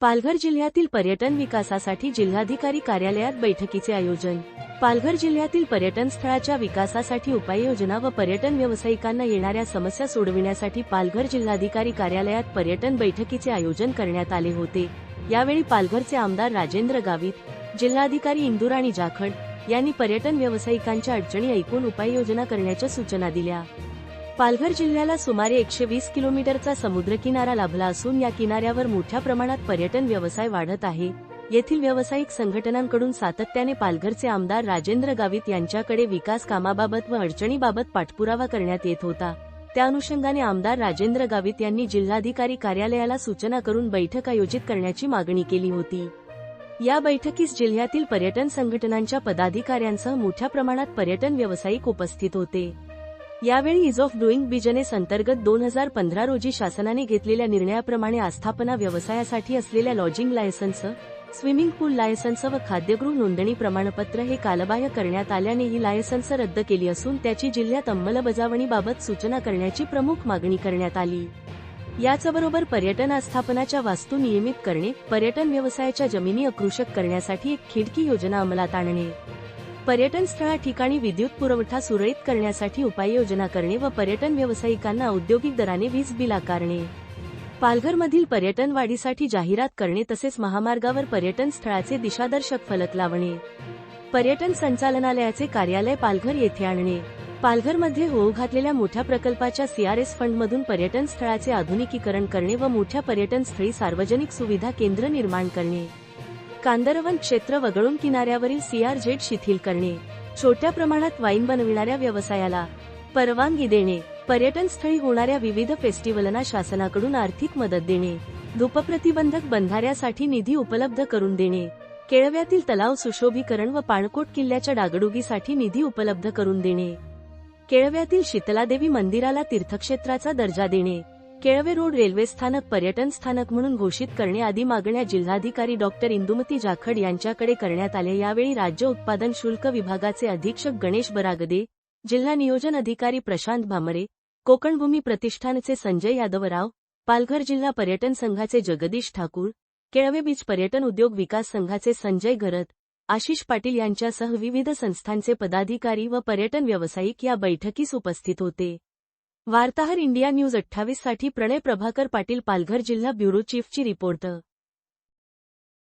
पालघर जिल्ह्यातील पर्यटन विकासासाठी जिल्हाधिकारी कार्यालयात बैठकीचे आयोजन. पालघर जिल्ह्यातील पर्यटन स्थळाच्या विकासासाठी उपाययोजना व पर्यटन व्यावसायिकांना येणाऱ्या समस्या सोडविण्यासाठी पालघर जिल्हाधिकारी कार्यालयात पर्यटन बैठकीचे आयोजन करण्यात आले होते. यावेळी पालघरचे आमदार राजेंद्र गावित जिल्हाधिकारी इंदुराणी जाखड यांनी पर्यटन व्यावसायिकांच्या अडचणी ऐकून उपाययोजना करण्याच्या सूचना दिल्या. पालघर जिल्ह्याला सुमारे एकशे वीस किलोमीटरचा समुद्रकिनारा लाभला असून या किनाऱ्यावर मोठ्या प्रमाणात पर्यटन व्यवसाय वाढत आहे. येथील व्यावसायिक संघटनांकडून सातत्याने पालघरचे आमदार राजेंद्र गावित यांच्याकडे विकास कामाबाबत व अडचणीबाबत पाठपुरावा करण्यात येत होता. त्या अनुषंगाने आमदार राजेंद्र गावित यांनी जिल्हाधिकारी कार्यालयाला सूचना करून बैठक आयोजित करण्याची मागणी केली होती. या बैठकीस जिल्ह्यातील पर्यटन संघटनांच्या पदाधिकाऱ्यांसह मोठ्या प्रमाणात पर्यटन व्यावसायिक उपस्थित होते. यावेळी इज ऑफ डुईंग बिजनेस अंतर्गत दोन हजार पंधरा रोजी शासनाने घेतलेल्या निर्णयाप्रमाणे आस्थापना व्यवसायासाठी असलेल्या lodging licence swimming pool licence व खाद्यगृह नोंदणी प्रमाणपत्र हे कालबाह्य करण्यात आल्याने ही लायसन्स रद्द केली असून त्याची जिल्ह्यात अंमलबजावणीबाबत सूचना करण्याची प्रमुख मागणी करण्यात आली. याचबरोबर पर्यटन आस्थापनाच्या वास्तू नियमित करणे पर्यटन व्यवसायाच्या जमिनी आकृषक करण्यासाठी एक खिडकी योजना अंमलात आणणे. पर्यटन स्थळा ठिकाणी विद्युत पुरवठा सुरळीत करण्यासाठी उपाययोजना करणे व पर्यटन व्यावसायिकांना औद्योगिक दराने वीज बिल आकारणे. पालघरमधील पर्यटन वाढीसाठी जाहिरात करणे तसेच महामार्गावर पर्यटन स्थळाचे दिशादर्शक फलक लावणे. पर्यटन संचालनालयाचे कार्यालय पालघर येथे आणणे. पालघरमध्ये होऊ घातलेल्या मोठ्या प्रकल्पाच्या सीआरएस फंडमधून पर्यटन स्थळाचे आधुनिकीकरण करणे व मोठ्या पर्यटन स्थळी सार्वजनिक सुविधा केंद्र निर्माण करणे. कांदरवन क्षेत्र वगळून किनाऱ्यावरील सीआरजेड शिथिल करणे छोट्या प्रमाणात वाईन बनविणाऱ्या व्यवसायाला परवानगी देणे पर्यटन स्थळी होणाऱ्या विविध फेस्टिवलना शासनाकडून आर्थिक मदत देणे धूपप्रतिबंधक बंधाऱ्यासाठी निधी उपलब्ध करून देणे केळव्यातील तलाव सुशोभीकरण व पाणकोट किल्ल्याच्या डागडुगीसाठी निधी उपलब्ध करून देणे केळव्यातील शीतलादेवी मंदिराला तीर्थक्षेत्राचा दर्जा देणे केळवे रोड रेल्वे स्थानक पर्यटन स्थानक म्हणून घोषित करणे आदी मागण्या जिल्हाधिकारी डॉक्टर इंदुमती जाखड यांच्याकडे करण्यात आले यावेळी राज्य उत्पादन शुल्क विभागाचे अधीक्षक गणेश बरागदे जिल्हा नियोजन अधिकारी प्रशांत भामरे कोकणभूमी प्रतिष्ठानचे संजय यादवराव पालघर जिल्हा पर्यटन संघाचे जगदीश ठाकूर केळवे बीच पर्यटन उद्योग विकास संघाचे संजय गरत आशिष पाटील यांच्यासह विविध संस्थांचे पदाधिकारी व पर्यटन व्यावसायिक या बैठकीस उपस्थित होते. वार्ताहर इंडिया न्यूज अठ्ठावीससाठी प्रणय प्रभाकर पाटील पालघर जिल्हा ब्युरो चीफची रिपोर्ट